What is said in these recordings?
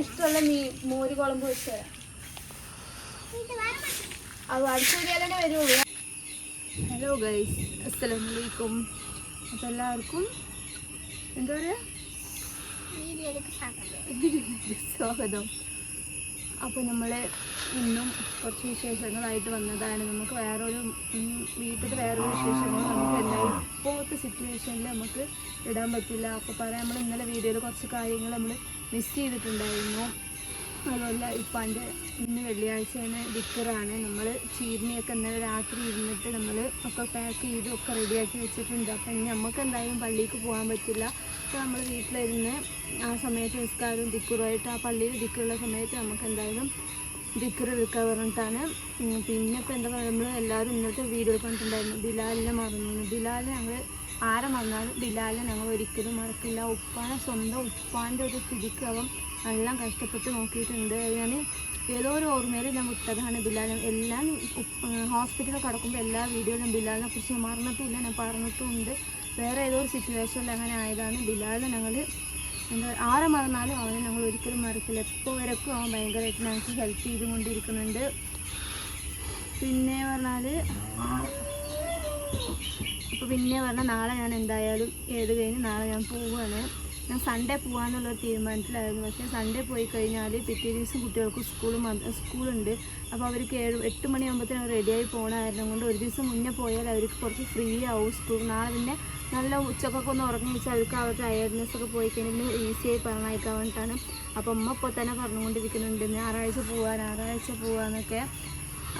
ഇഷ്ടമുള്ള മീ മോര് കുളമ്പ് വെച്ച് തരാം. അത് അടിച്ചു കൂടിയാലേ വരുള്ളൂ. ഹലോ ഗൈസ് അസ്സലാമലൈക്കും അപ്പം എല്ലാവർക്കും എന്താ പറയുക സ്വാഗതം. അപ്പോൾ നമ്മൾ ഇന്നും കുറച്ച് വിശേഷങ്ങളായിട്ട് വന്നതാണ്. നമുക്ക് വേറൊരു വീട്ടിൽ വേറൊരു വിശേഷങ്ങൾ നമുക്ക് എന്തായാലും ഇപ്പോഴത്തെ സിറ്റുവേഷനിൽ നമുക്ക് ഇടാൻ പറ്റില്ല. അപ്പോൾ പറയാം നമ്മൾ ഇന്നലെ വീഡിയോയിൽ കുറച്ച് കാര്യങ്ങൾ നമ്മൾ മിസ് ചെയ്തിട്ടുണ്ടായിരുന്നു. അതുപോലെ അതിന്റെ ഇന്ന് വെള്ളിയാഴ്ചയാണ് വിക്കറാണ് നമ്മൾ ചീരിനെയൊക്കെ ഇന്നലെ രാത്രി ഇരുന്നിട്ട് നമ്മൾ ഒക്കെ പാക്ക് ചെയ്ത് ഒക്കെ റെഡിയാക്കി വെച്ചിട്ടുണ്ട്. അപ്പം നമുക്ക് എന്തായാലും പള്ളിക്ക് പോകാൻ പറ്റില്ല. അപ്പോൾ നമ്മൾ വീട്ടിലിരുന്ന് ആ സമയത്ത് നിസ്കാരവും ദിക്കുറുമായിട്ട് ആ പള്ളിയിൽ ദിക്കുള്ള സമയത്ത് നമുക്ക് എന്തായാലും ദിക്കർ എടുക്കാൻ പറഞ്ഞിട്ടാണ്. പിന്നെ ഇപ്പോൾ എന്താ പറയുക നമ്മൾ എല്ലാവരും ഇന്നത്തെ വീഡിയോ കണ്ടിട്ടുണ്ടായിരുന്നു. ബിലാലിനെ മറന്നു. ബിലാലിനെ ഞങ്ങൾ ആരെ മറന്നാലും ബിലാലിനെ ഞങ്ങൾ ഒരിക്കലും മറക്കില്ല. ഉപ്പാനെ സ്വന്തം ഉപ്പാന്റെ ഒരു സ്ഥിതിക്ക് അവൻ എല്ലാം കഷ്ടപ്പെട്ട് നോക്കിയിട്ടുണ്ട്. ഞാൻ ഏതോ ഒരു ഓർമ്മയിൽ ഞാൻ വിട്ടതാണ് ബിലാലിനെ എല്ലാം ഹോസ്പിറ്റലിൽ കിടക്കുമ്പോൾ എല്ലാ വീഡിയോയിലും ബിലാലിനെ കുറിച്ച് മറന്നിട്ടില്ല ഞാൻ പറഞ്ഞിട്ടുണ്ട്. വേറെ ഏതോ ഒരു സിറ്റുവേഷനിൽ അങ്ങനെ ആയതാണ് ബിലാലിനെ ഞങ്ങൾ എന്താ ആരെ മറന്നാലും അവനെ ഞങ്ങൾ ഒരിക്കലും മറക്കില്ല. എപ്പോൾ വരക്കും അവൻ ഭയങ്കരമായിട്ട് ഞങ്ങൾക്ക് ഹെൽപ്പ് ചെയ്തുകൊണ്ടിരിക്കുന്നുണ്ട്. പിന്നെ പറഞ്ഞാൽ അപ്പോൾ പിന്നെ പറഞ്ഞാൽ നാളെ ഞാൻ എന്തായാലും ഏത് കഴിഞ്ഞ് നാളെ ഞാൻ പോവുകയാണ് ഞാൻ സൺഡേ പോകാമെന്നുള്ളൊരു തീരുമാനത്തിലായിരുന്നു. പക്ഷേ സൺഡേ പോയി കഴിഞ്ഞാൽ പിറ്റേ ദിവസം കുട്ടികൾക്ക് സ്കൂളും സ്കൂളുണ്ട് അപ്പോൾ അവർക്ക് ഏഴ് എട്ട് മണിയാകുമ്പോഴത്തേനും റെഡിയായി പോകണമായിരുന്നു കൊണ്ട് ഒരു ദിവസം മുന്നേ പോയാൽ അവർക്ക് കുറച്ച് ഫ്രീ ആവും സ്കൂൾ നാളെ പിന്നെ നല്ല ഉച്ചക്കൊക്കെ ഒന്ന് ഉറങ്ങി വെച്ചാൽ അവർക്ക് അവരുടെ ടയർഡ്നെസ് ഒക്കെ പോയി കഴിഞ്ഞാൽ ഈസിയായി പറഞ്ഞയക്കാൻ വേണ്ടിയിട്ടാണ് അപ്പോൾ അമ്മ ഇപ്പോൾ തന്നെ പറഞ്ഞുകൊണ്ടിരിക്കുന്നുണ്ട് ഞായറാഴ്ച പോകാൻ ഞായറാഴ്ച പോവാന്നൊക്കെ.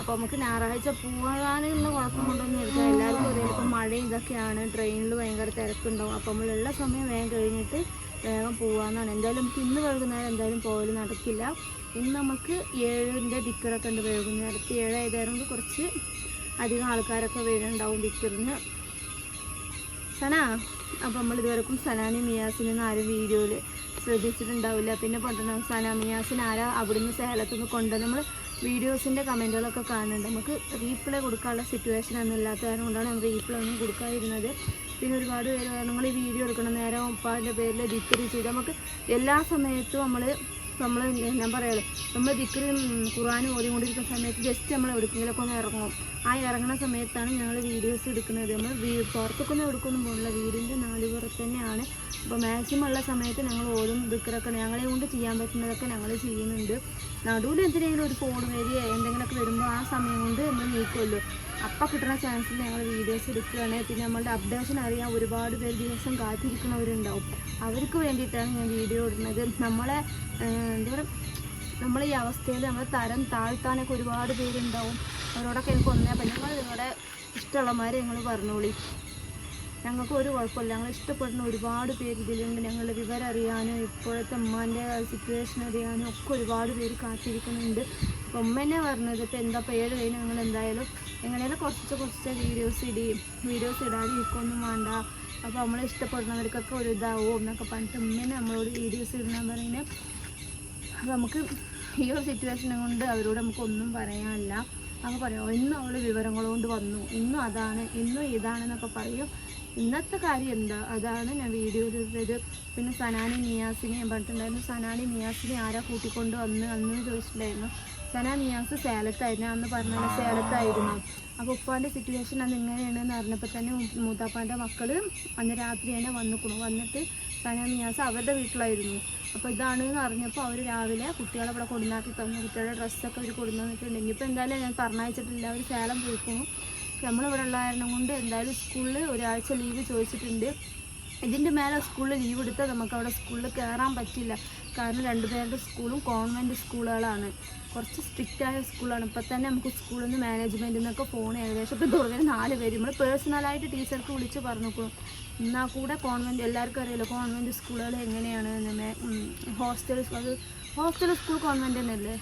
അപ്പോൾ നമുക്ക് ഞായറാഴ്ച പോകാനുള്ള കുഴപ്പം കൊണ്ടൊന്നും ഇല്ല. എല്ലാവർക്കും അറിയാം ഇപ്പം മഴയും ഇതൊക്കെയാണ്. ട്രെയിനിൽ ഭയങ്കര തിരക്കുണ്ടാവും. അപ്പോൾ നമ്മളുള്ള സമയം വേഗം കഴിഞ്ഞിട്ട് വേഗം പോകാമെന്നാണ് എന്തായാലും നമുക്ക് ഇന്ന് വൈകുന്നേരം എന്തായാലും പോകൽ നടക്കില്ല. ഇന്ന് നമുക്ക് ഏഴിന്റെ ദിക്കറൊക്കെ ഉണ്ട് വൈകുന്നേരത്ത്. ഏഴായതായിരുന്നു കുറച്ച് അധികം ആൾക്കാരൊക്കെ വരുന്നുണ്ടാവും ദിക്കറിന് സന അപ്പം നമ്മൾ ഇതുവരെക്കും സനാനി മിയാസിനൊന്നും ആരും വീഡിയോയിൽ ശ്രദ്ധിച്ചിട്ടുണ്ടാവില്ല. പിന്നെ പണ്ടുണ്ടാവും സനാ മിയാസിന് ആരാ അവിടുന്ന് സേലത്തുനിന്ന് കൊണ്ട് നമ്മൾ വീഡിയോസിന്റെ കമന്റുകളൊക്കെ കാണുന്നുണ്ട്. നമുക്ക് റീപ്ലൈ കൊടുക്കാനുള്ള സിറ്റുവേഷൻ ഒന്നും ഇല്ലാത്ത കാരണം കൊണ്ടാണ് നമ്മൾ റീപ്ലൈ ഒന്നും കൊടുക്കാതിരുന്നത്. പിന്നെ ഒരുപാട് പേര് നിങ്ങൾ ഈ വീഡിയോ എടുക്കണം നേരം ഉപ്പാന്റെ പേരിൽ ദിക്കറി ചെയ്ത്. നമുക്ക് എല്ലാ സമയത്തും നമ്മൾ നമ്മൾ ഞാൻ പറയുള്ളൂ നമ്മൾ ദിക്കറി ഖുറാനും ഓടിക്കൊണ്ടിരിക്കുന്ന സമയത്ത് ജസ്റ്റ് നമ്മൾ എവിടെക്കെങ്കിലൊക്കെ ഒന്ന് ഇറങ്ങും. ആ ഇറങ്ങുന്ന സമയത്താണ് ഞങ്ങൾ വീഡിയോസ് എടുക്കുന്നത്. നമ്മൾ വീ പുറത്തൊക്കെ എടുക്കൊന്നും പോകില്ല വീടിന്റെ നാല് പുറത്ത് തന്നെയാണ്. അപ്പോൾ മാക്സിമം ഉള്ള സമയത്ത് ഞങ്ങൾ ഓരോ ദിക്കറൊക്കെ ഞങ്ങളെ കൊണ്ട് ചെയ്യാൻ പറ്റുന്നതൊക്കെ ഞങ്ങൾ ചെയ്യുന്നുണ്ട്. നടുവിൽ എന്തിനെങ്കിലും ഒരു ഫോൺ വരിക എന്തെങ്കിലുമൊക്കെ വരുമ്പോൾ ആ സമയം കൊണ്ട് നമ്മൾ നീക്കുമല്ലോ അപ്പം കിട്ടുന്ന ചാൻസിൽ ഞങ്ങൾ വീഡിയോസ് എടുക്കുകയാണ്. പിന്നെ നമ്മളുടെ അപ്ഡേഷൻ അറിയാൻ ഒരുപാട് പേര് ദിവസം കാത്തിരിക്കുന്നവരുണ്ടാവും. അവർക്ക് വേണ്ടിയിട്ടാണ് ഞാൻ വീഡിയോ ഇടുന്നത്. നമ്മളെ എന്താ പറയുക നമ്മൾ ഈ അവസ്ഥയിൽ നമ്മൾ തരം താഴ്ത്താനൊക്കെ ഒരുപാട് പേരുണ്ടാവും. അവരോടൊക്കെ എനിക്ക് ഒന്നേ പറ്റും നിങ്ങൾ നിങ്ങളുടെ ഇഷ്ടമുള്ളമാരെ ഞങ്ങൾ പറഞ്ഞോളി. ഞങ്ങൾക്ക് ഒരു കുഴപ്പമില്ല. ഞങ്ങൾ ഇഷ്ടപ്പെടുന്ന ഒരുപാട് പേര് ഇതിലുണ്ട്. ഞങ്ങളുടെ വിവരം അറിയാനും ഇപ്പോഴത്തെ ഉമ്മാന്റെ സിറ്റുവേഷൻ അറിയാനും ഒക്കെ ഒരുപാട് പേര് കാത്തിരിക്കുന്നുണ്ട്. അപ്പം ഉമ്മ തന്നെ പറഞ്ഞത് ഇപ്പം എന്താ പേര് കഴിഞ്ഞ് നിങ്ങൾ എന്തായാലും എങ്ങനെയാലും കുറച്ച് കുറച്ച് വീഡിയോസ് ഇടി വീഡിയോസ് ഇടാതിരിക്കൊന്നും വേണ്ട. അപ്പോൾ നമ്മൾ ഇഷ്ടപ്പെടുന്നവർക്കൊക്കെ ഒരു ഇതാവും എന്നൊക്കെ പറഞ്ഞിട്ട് ഉമ്മനെ നമ്മളോട് വീഡിയോസ് ഇടണം പറയുന്നത് അപ്പോൾ നമുക്ക് ഈ ഒരു സിറ്റുവേഷൻ കൊണ്ട് അവരോട് നമുക്കൊന്നും പറയാനില്ല. അപ്പോൾ പറയാം ഇന്നും അവൾ വിവരങ്ങൾ കൊണ്ട് വന്നു. ഇന്നും അതാണ് ഇന്നും ഇതാണെന്നൊക്കെ പറയും. ഇന്നത്തെ കാര്യം എന്താ? അതാണ് ഞാൻ വീഡിയോ ഇട്ടത്. പിന്നെ സനാനി നിയാസിനെ പറഞ്ഞിട്ടുണ്ടായിരുന്നു. സനാനി നിയാസിനെ ആരാ കൂട്ടിക്കൊണ്ട് വന്ന് അന്ന് ചോദിച്ചിട്ടുണ്ടായിരുന്നു. സന നിയാസ് സേലത്തായിരുന്നു. അന്ന് പറഞ്ഞ സേലത്തായിരുന്നു. അപ്പോൾ ഉപ്പാന്റെ സിറ്റുവേഷൻ അന്ന് ഇങ്ങനെയാണെന്ന് അറിഞ്ഞപ്പോൾ തന്നെ മൂത്താപ്പാന്റെ മക്കൾ അന്ന് രാത്രി തന്നെ വന്നിക്കണു. വന്നിട്ട് സന നിയാസ് അവരുടെ വീട്ടിലായിരുന്നു. അപ്പോൾ ഇതാണെന്ന് അറിഞ്ഞപ്പോൾ അവർ രാവിലെ കുട്ടികളെ ഇവിടെ കൊടുന്നാക്കി തന്നു. കുട്ടികളുടെ ഡ്രസ്സൊക്കെ അവർ കൊടുന്നിട്ടുണ്ടെങ്കിൽ ഇപ്പൊ എന്തായാലും ഞാൻ പറഞ്ഞയച്ചിട്ടില്ല. അവർ സേലം പോയിക്കുന്നു നമ്മളിവിടെ ഉള്ള കാരണം കൊണ്ട് എന്തായാലും സ്കൂളിൽ ഒരാഴ്ച ലീവ് ചോദിച്ചിട്ടുണ്ട്. ഇതിന്റെ മേലെ സ്കൂളിൽ ലീവ് എടുത്താൽ നമുക്ക് അവിടെ സ്കൂളിൽ കയറാൻ പറ്റില്ല. കാരണം രണ്ടുപേരുടെ സ്കൂളും കോൺവെന്റ് സ്കൂളുകളാണ്. കുറച്ച് സ്ട്രിക്റ്റ് ആയ സ്കൂളാണ്. ഇപ്പം തന്നെ നമുക്ക് സ്കൂളിൽ നിന്ന് മാനേജ്മെന്റിൽ നിന്നൊക്കെ ഫോൺ ഏകദേശം ഇപ്പോൾ ദൂരം നാല് പേര്. നമ്മൾ പേഴ്സണലായിട്ട് ടീച്ചർക്ക് വിളിച്ച് പറഞ്ഞു എന്നാൽ കൂടെ കോൺവെന്റ് എല്ലാവർക്കും അറിയാലോ കോൺവെന്റ് സ്കൂളുകൾ എങ്ങനെയാണ്? ഹോസ്റ്റൽ ഹോസ്റ്റൽ സ്കൂൾ കോൺവെന്റ് തന്നെയല്ലേ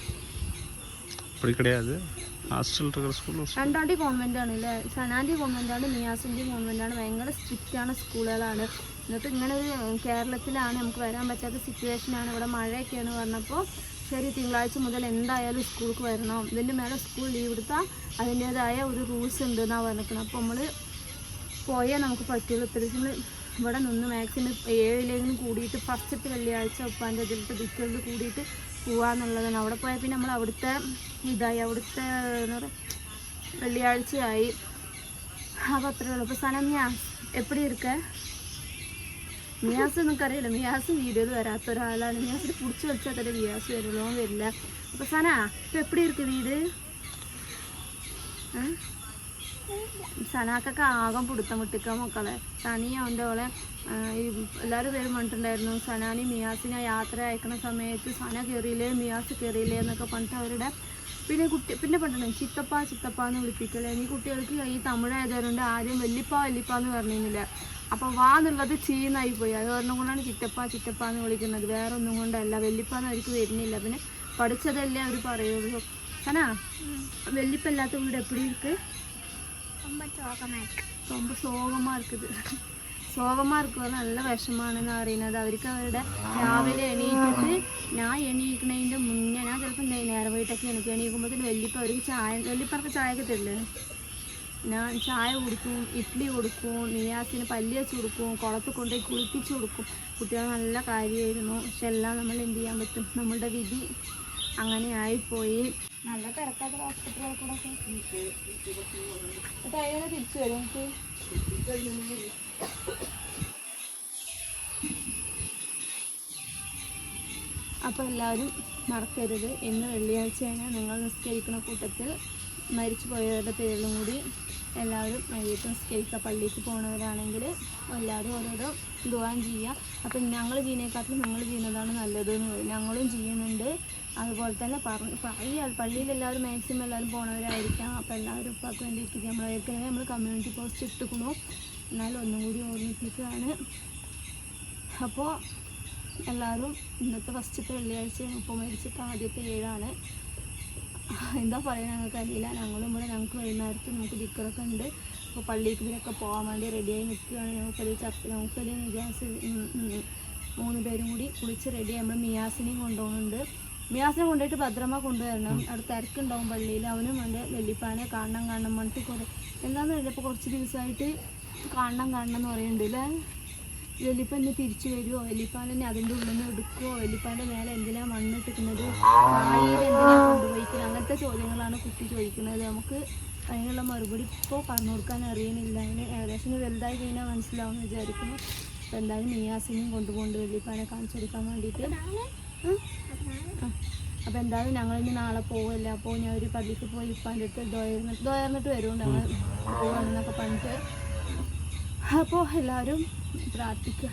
രണ്ടാണ്ടി കോൺവെന്റ് ആണ് അല്ലേ സനാന്റെ കോൺവെന്റ് ആണ് നിയാസിന്റെ കോൺവെന്റ് ആണ്. ഭയങ്കര സ്ട്രിക്റ്റ് ആണ് സ്കൂളുകളാണ്. എന്നിട്ട് ഇങ്ങനെ ഒരു കേരളത്തിലാണ് നമുക്ക് വരാൻ പറ്റാത്ത സിറ്റുവേഷൻ ആണ്. ഇവിടെ മഴയൊക്കെയാണ് പറഞ്ഞപ്പോൾ ശരി തിങ്കളാഴ്ച മുതൽ എന്തായാലും സ്കൂൾക്ക് വരണം. ഇതിന്റെ മേലെ സ്കൂൾ ലീവ് എടുത്താൽ അതിന്റേതായ ഒരു റൂൾസ് ഉണ്ട് എന്നാണ് പറഞ്ഞിരിക്കുന്നത് അപ്പോൾ നമ്മൾ പോയാൽ നമുക്ക് പറ്റുള്ളൂ. ഇത്രയും ഇവിടെ നിന്ന് മാക്സിമം ഏഴിലെങ്കിലും കൂടിയിട്ട് ഫസ്റ്റത്തെ വെള്ളിയാഴ്ച ഉപ്പാന്റെ ഇതിലിട്ട് ദിക്കലിൽ കൂടിയിട്ട് പോകാമെന്നുള്ളതാണ് അവിടെ പോയാൽ പിന്നെ നമ്മൾ അവിടുത്തെ ഇതായി അവിടുത്തെ എന്താ പറയുക വെള്ളിയാഴ്ചയായി. അപ്പം അത്രേ ഉള്ളൂ. അപ്പോൾ സ്ഥലം മിയാസ് എപ്പിടി ഇരുക്ക? മിയാസ് നമുക്കറിയില്ല മിയാസ് വീഡിയോയിൽ വരാത്ത ഒരാളാണ്. മിയാസിൽ പിടിച്ച് വെച്ചാൽ തന്നെ മിയാസ് വരുള്ളൂ വരില്ല. അപ്പോൾ സന ഇപ്പം എപ്പിടി ഇരുക്ക് വീട്? സനാക്കൊക്കെ ആകം പിടുത്തം കിട്ടിക്കാൻ മക്കളെ. സനിയും എന്റെ ഓളെ ഈ എല്ലാവരും പേരും പറഞ്ഞിട്ടുണ്ടായിരുന്നു സനാനി മിയാസിനെ യാത്ര അയക്കുന്ന സമയത്ത് സന കയറിയില്ലേ മിയാസ് കയറിയില്ലേ എന്നൊക്കെ പറഞ്ഞിട്ട് അവരുടെ പിന്നെ കുട്ടി പിന്നെ പറഞ്ഞിട്ടുണ്ട് ചിത്തപ്പ ചിത്തപ്പ എന്ന് വിളിപ്പിക്കലേ. ഇനി കുട്ടികൾക്ക് ഈ തമിഴായതുകൊണ്ട് ആദ്യം വല്യപ്പ വല്യപ്പ എന്ന് പറഞ്ഞിരുന്നില്ല. അപ്പോൾ വാ എന്നുള്ളത് ചീന്നായി പോയി. അത് പറഞ്ഞ കൊണ്ടാണ് ചിറ്റപ്പ ചിറ്റപ്പ എന്ന് വിളിക്കുന്നത്. വേറെ ഒന്നും കൊണ്ടല്ല. വല്യപ്പ എന്ന് അവർക്ക് വരുന്നില്ല. പിന്നെ പഠിച്ചതല്ലേ അവർ പറയുള്ളൂ. ആണാ വല്യപ്പല്ലാത്ത വീട് എപ്പോഴും ഇരിക്ക്? ரொம்ப സോകന്മാർക്ക് നല്ല വിഷമാണെന്ന് അറിയുന്നത്. അവർക്ക് അവരുടെ രാവിലെ എണീറ്റിട്ട് ഞാൻ എണീക്കണതിന്റെ മുന്നേ ഞാൻ ചിലപ്പോൾ നേരം പോയിട്ടൊക്കെ എനിക്ക് എണീക്കുമ്പോഴത്തേന് വെല്ലിപ്പം അവർക്ക് ചായ വെല്ലിപ്പറക്ക് ചായയൊക്കെ തരില്ലേ ഞാൻ ചായ കൊടുക്കും ഇഡ്ഡലി കൊടുക്കും നിയാസിന് പല്ലി വെച്ച് കൊടുക്കും കുളത്ത് കൊണ്ടുപോയി കുളിപ്പിച്ച് കൊടുക്കും. കുട്ടികൾ നല്ല കാര്യമായിരുന്നു. പക്ഷെ എല്ലാം നമ്മൾ എന്ത് ചെയ്യാൻ പറ്റും? നമ്മളുടെ വിധി അങ്ങനെ ആയിപ്പോയി. നല്ല കിടക്കാത്ത ഹോസ്പിറ്റലുകൾ കൂടെ തിരിച്ചു വരും? അപ്പോൾ എല്ലാവരും മറക്കരുത്. ഇന്ന് വെള്ളിയാഴ്ചയാണ് നിങ്ങൾ നിസ്കരിക്കുന്ന കൂട്ടത്തിൽ. മരിച്ചു പോയവരുടെ പേരിലും കൂടി എല്ലാവരും വൈകിട്ട് നിസ്കരിക്കുക. പള്ളിക്ക് പോകുന്നവരാണെങ്കിൽ എല്ലാവരും ഓരോരോ ദുവാൻ ചെയ്യുക. അപ്പം ഞങ്ങൾ ചെയ്യുന്നതിനെക്കാട്ടിലും നിങ്ങൾ ചെയ്യുന്നതാണ് നല്ലത് എന്ന് പറയും. ഞങ്ങളും ചെയ്യുന്നുണ്ട്. അതുപോലെ തന്നെ പറഞ്ഞു പറയുക പള്ളിയിൽ എല്ലാവരും മാക്സിമം എല്ലാവരും പോണവരായിരിക്കാം. അപ്പോൾ എല്ലാവരും ഇപ്പം വേണ്ടിയിട്ട് നമ്മളേക്ക് നമ്മൾ കമ്മ്യൂണിറ്റി പോസ്റ്റ് ഇട്ടുക്കണു എന്നാലും ഒന്നും കൂടി ഓർമ്മിപ്പിക്കുകയാണ്. അപ്പോൾ എല്ലാവരും ഇന്നത്തെ ഫസ്റ്റത്തെ വെള്ളിയാഴ്ച ഇപ്പോൾ മരിച്ചിട്ട് ആദ്യത്തെ ഏഴാണ്. എന്താ പറയുക ഞങ്ങൾക്ക് അറിയില്ല. ഞങ്ങളും ഇവിടെ ഞങ്ങൾക്ക് വൈകുന്നേരത്ത് നമുക്ക് ദിക്കറൊക്കെ ഉണ്ട്. അപ്പോൾ പള്ളിക്ക് ഇവരൊക്കെ പോകാൻ വേണ്ടി റെഡിയായി നിൽക്കുകയാണ്. ഞങ്ങൾക്കൊരു ചപ്പ് ഞങ്ങൾക്കൊരു ഉം, മൂന്ന് പേരും കൂടി കുളിച്ച് റെഡി നമ്മൾ മിയാസിനെയും കൊണ്ടുപോകുന്നുണ്ട്. മിയാസിനെ കൊണ്ടുപോയിട്ട് ഭദ്രമ കൊണ്ടുവരണം. അവിടെ തിരക്കുണ്ടാവും പള്ളിയിൽ. അവനും വേണ്ട വെല്ലിപ്പാനെ കാണണം കാണണം പറഞ്ഞിട്ട് കുറേ എന്താണെന്ന് കഴിഞ്ഞപ്പോൾ കുറച്ച് ദിവസമായിട്ട് കാണണം കാണണം എന്ന് പറയുന്നുണ്ട്. അല്ലേ വെല്ലിപ്പ എന്നെ തിരിച്ചു വരുമോ എലിപ്പാൻ എന്നെ അതിന്റെ ഉള്ളിൽ നിന്ന് എടുക്കുമോ എലിപ്പാന്റെ മേലെ എന്തിനാ മണ്ണിട്ടിക്കുന്നത് എന്തിനാ കൊണ്ടുപോയിക്കുന്നത്? അങ്ങനത്തെ ചോദ്യങ്ങളാണ് കുട്ടി ചോദിക്കുന്നത്. നമുക്ക് അതിനുള്ള മറുപടി ഇപ്പോൾ പറഞ്ഞു കൊടുക്കാൻ അറിയുന്നില്ല. അതിന് ഏകദേശം വലുതായി കഴിഞ്ഞാൽ മനസ്സിലാവും എന്ന് വിചാരിക്കുന്നു. അപ്പോൾ എന്തായാലും നിയാസിനെയും കൊണ്ടുപോകുന്നുണ്ട് വെള്ളിപ്പാനെ കാണിച്ചു കൊടുക്കാൻ വേണ്ടിയിട്ട് അപ്പോൾ എന്തായാലും ഞങ്ങൾ ഇനി നാളെ പോവില്ല? അപ്പോൾ ഞാൻ ഒരു പള്ളിക്ക് പോയി ഇപ്പാന്റെ അടുത്ത് ദോയർന്നിട്ട് ദോയർന്നിട്ട് വരുമോ ഞങ്ങൾ പോകണമെന്നൊക്കെ പറഞ്ഞിട്ട് അപ്പോൾ എല്ലാവരും പ്രാർത്ഥിക്കുക.